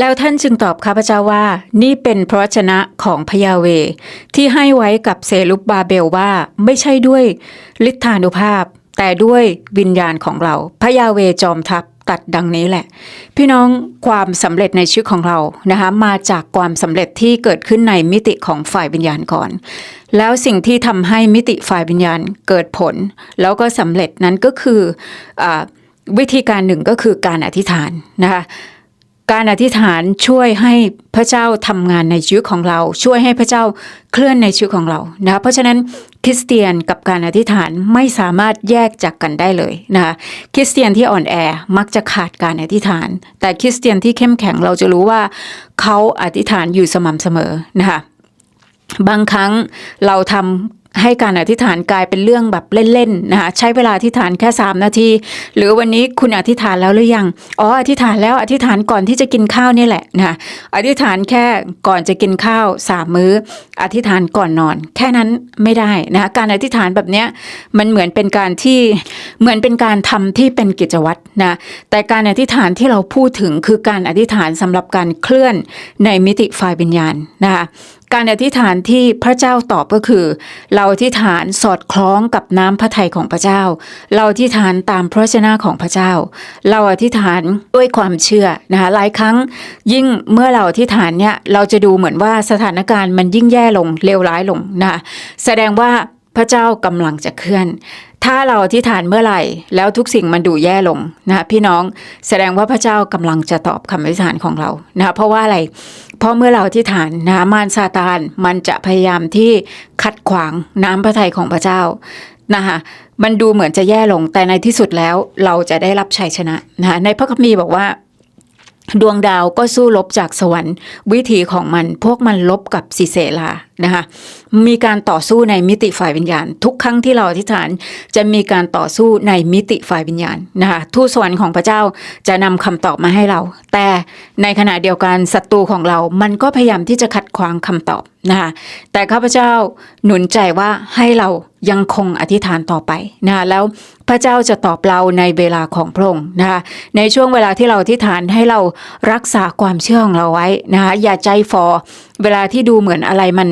แล้วท่านจึงตอบข้าพเจ้าว่า นี่เป็นพระวจนะของพยาเว ที่ให้ไว้กับเซลุบบาเบลว่าไม่ใช่ด้วยฤทธานุภาพ แต่ด้วยวิญญาณของเราพยาเวจอมทัพตัดดังนี้แหละ พี่น้องความสำเร็จในชีวิตของเรานะคะมาจากความสำเร็จที่เกิดขึ้นในมิติของฝ่ายวิญญาณก่อน แล้วสิ่งที่ทำให้มิติฝ่ายวิญญาณเกิดผล แล้วก็สำเร็จนั้นก็คืออวิธีการหนึ่งก็คือการอธิษฐานนะคะ การอธิษฐานช่วยให้พระเจ้าทำงานในชีวิตของเรา ช่วยให้พระเจ้าเคลื่อนในชีวิตของเรานะคะเพราะฉะนั้นคริสเตียนกับการอธิษฐานไม่สามารถแยกจากกันได้เลยนะคะคริสเตียนที่อ่อนแอมักจะขาดการอธิษฐาน แต่คริสเตียนที่เข้มแข็งเราจะรู้ว่าเขาอธิษฐานอยู่สม่ำเสมอนะคะบางครั้งเราทำ ให้การอธิษฐานกลายเป็นเรื่องแบบเล่นๆนะคะใช้เวลาอธิษฐานแค่ 3 นาที หรือวันนี้คุณอธิษฐานแล้วหรือยังอ๋ออธิษฐานแล้วอธิษฐานก่อนที่จะกินข้าวนี่แหละนะคะอธิษฐานแค่ก่อนจะกินข้าวสามมื้อ อธิษฐานก่อนนอน แค่นั้นไม่ได้นะคะการอธิษฐานแบบเนี้ยมันเหมือนเป็นการที่เหมือนเป็นการทำที่เป็นกิจวัตรนะแต่การอธิษฐานที่เราพูดถึงคือการอธิษฐานสำหรับการเคลื่อนในมิติฝ่ายวิญญาณนะคะ การอธิษฐานที่พระเจ้าตอบก็คือ เราอธิษฐานสอดคล้องกับน้ำพระทัยของพระเจ้า เราอธิษฐานตามพระชนะของพระเจ้า เราอธิษฐานด้วยความเชื่อนะคะหลายครั้งยิ่งเมื่อเราอธิษฐานเนี่ยเราจะดูเหมือนว่าสถานการณ์มันยิ่งแย่ลงเลวร้ายลงนะแสดงว่าพระเจ้ากำลังจะเคลื่อน ถ้าเราอธิษฐานเมื่อไหร่ แล้วทุกสิ่งมันดูแย่ลงนะพี่น้องแสดงว่าพระเจ้ากำลังจะตอบคำอธิษฐานของเรานะเพราะว่าอะไร เพราะเมื่อเราที่ฐานนะมารซาตานมันจะพยายามที่ขัดขวางน้ำพระทัยของพระเจ้านะคะมันดูเหมือนจะแย่ลงแต่ในที่สุดแล้วเราจะได้รับชัยชนะนะคะในพระคัมภีร์บอกว่าดวงดาวก็สู้ลบจากสวรรค์ วิธีของมันพวกมันลบกับสิเสลา นะคะมีการต่อสู้ในมิติฝ่ายวิญญาณ ทุกครั้งที่เราอธิษฐานจะมีการต่อสู้ในมิติฝ่ายวิญญาณนะคะทูตสวรรค์ของพระเจ้าจะนำคำตอบมาให้เรา แต่ในขณะเดียวกันศัตรูของเรา มันก็พยายามที่จะขัดขวางคำตอบนะคะแต่ข้าพเจ้าหนุนใจว่าให้เรายังคงอธิษฐานต่อไปนะคะแล้วพระเจ้าจะตอบเราในเวลาของพระองค์นะคะในช่วงเวลาที่เราอธิษฐานให้เรารักษาความเชื่อของเราไว้นะคะอย่าใจฟอ เวลาที่ดูเหมือนอะไรมัน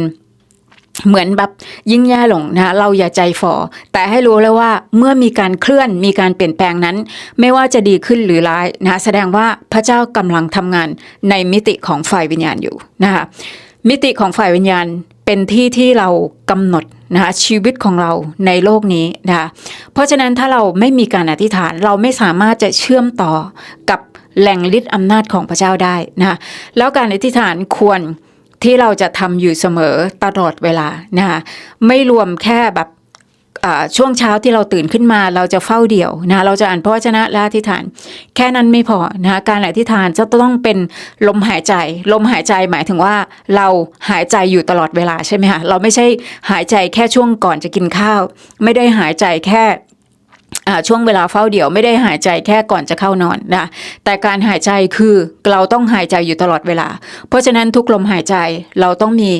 เหมือนแบบยิ่งแย่ลงนะคะเราอย่าใจฝ่อแต่ให้รู้แล้วว่าเมื่อมีการเคลื่อนมีการเปลี่ยนแปลงนั้น ไม่ว่าจะดีขึ้นหรือร้ายนะคะแสดงว่าพระเจ้ากำลังทำงานในมิติของฝ่ายวิญญาณอยู่นะคะมิติของฝ่ายวิญญาณเป็นที่ที่เรากำหนดนะคะชีวิตของเราในโลกนี้นะคะเพราะฉะนั้นถ้าเราไม่มีการอธิษฐานเราไม่สามารถจะเชื่อมต่อกับแหล่งฤทธิ์อำนาจของพระเจ้าได้นะคะแล้วการอธิษฐานควร ที่เราจะทำอยู่เสมอตลอดเวลานะคะไม่รวมแค่แบบช่วงเช้าที่เราตื่นขึ้นมาเราจะเฝ้าเดี่ยวนะเราจะอ่านพระวจนะและอธิษฐาน แค่นั้นไม่พอนะการอธิษฐานจะต้องเป็นลมหายใจ ลมหายใจหมายถึงว่าเราหายใจอยู่ตลอดเวลาใช่ไหมคะเราไม่ใช่หายใจแค่ช่วงก่อนจะกินข้าว ไม่ได้หายใจแค่ ช่วงเวลาเฝ้าเดี่ยวไม่ได้หายใจแค่ก่อนจะเข้านอนนะแต่การหายใจคือเราต้องหายใจอยู่ตลอดเวลา เพราะฉะนั้นทุกลมหายใจเราต้องมี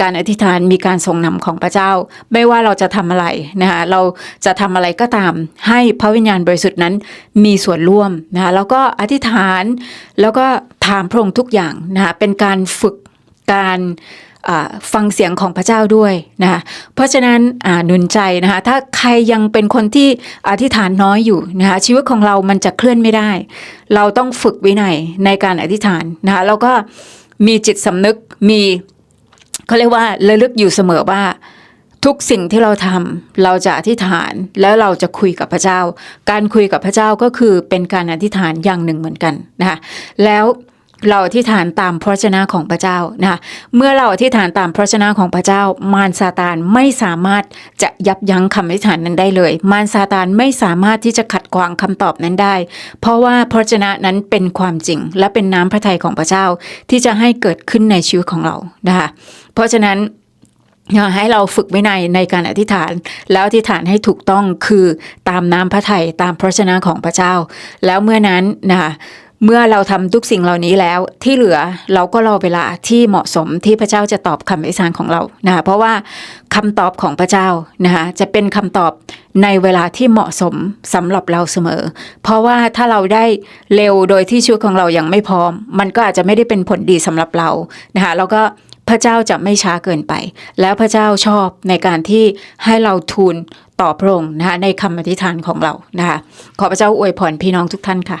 การอธิษฐานมีการทรงนำของพระเจ้า ไม่ว่าเราจะทำอะไรนะคะเราจะทำอะไรก็ตาม ให้พระวิญญาณบริสุทธิ์นั้นมีส่วนร่วมนะคะแล้วก็อธิษฐานแล้วก็ถามพระองค์ทุกอย่างนะคะเป็นการฝึกการ ฟังเสียงของพระเจ้าด้วยนะคะเพราะฉะนั้นหนุนใจนะคะถ้าใครยังเป็นคนที่อธิษฐานน้อยอยู่นะคะชีวิตของเรามันจะเคลื่อนไม่ได้ เราต้องฝึกวินัยในการอธิษฐานนะคะแล้วก็มีจิตสำนึกมีเขาเรียกว่าระลึกอยู่เสมอว่าทุกสิ่งที่เราทำเราจะอธิษฐานแล้วเราจะคุยกับพระเจ้า การคุยกับพระเจ้าก็คือเป็นการอธิษฐานอย่างหนึ่งเหมือนกันนะคะแล้ว เราอธิษฐานตามพระวจนะของพระเจ้านะคะเมื่อเราอธิษฐานตามพระวจนะของพระเจ้า มารซาตานไม่สามารถจะยับยั้งคำอธิษฐานนั้นได้เลย มารซาตานไม่สามารถที่จะขัดขวางคำตอบนั้นได้ เพราะว่าพระวจนะนั้นเป็นความจริง และเป็นน้ำพระทัยของพระเจ้าที่จะให้เกิดขึ้นในชีวิตของเรานะคะเพราะฉะนั้นให้เราฝึกวินัยในการอธิษฐาน แล้วอธิษฐานให้ถูกต้องคือตามน้ำพระทัยตามพระชนะของพระเจ้า แล้วเมื่อนั้นนะคะ เมื่อเราทำทุกสิ่งเหล่านี้แล้วที่เหลือเราก็รอเวลาที่เหมาะสมที่พระเจ้าจะตอบคำอธิษฐานของเรานะคะเพราะว่าคำตอบของพระเจ้านะคะจะเป็นคำตอบในเวลาที่เหมาะสมสำหรับเราเสมอ เพราะว่าถ้าเราได้เร็วโดยที่ชีวิตของเรายังไม่พร้อม มันก็อาจจะไม่ได้เป็นผลดีสำหรับเรานะคะแล้วก็พระเจ้าจะไม่ช้าเกินไป แล้วพระเจ้าชอบในการที่ให้เราทูลต่อพระองค์นะคะในคำอธิษฐานของเรานะคะขอพระเจ้าอวยพรพี่น้องทุกท่านค่ะ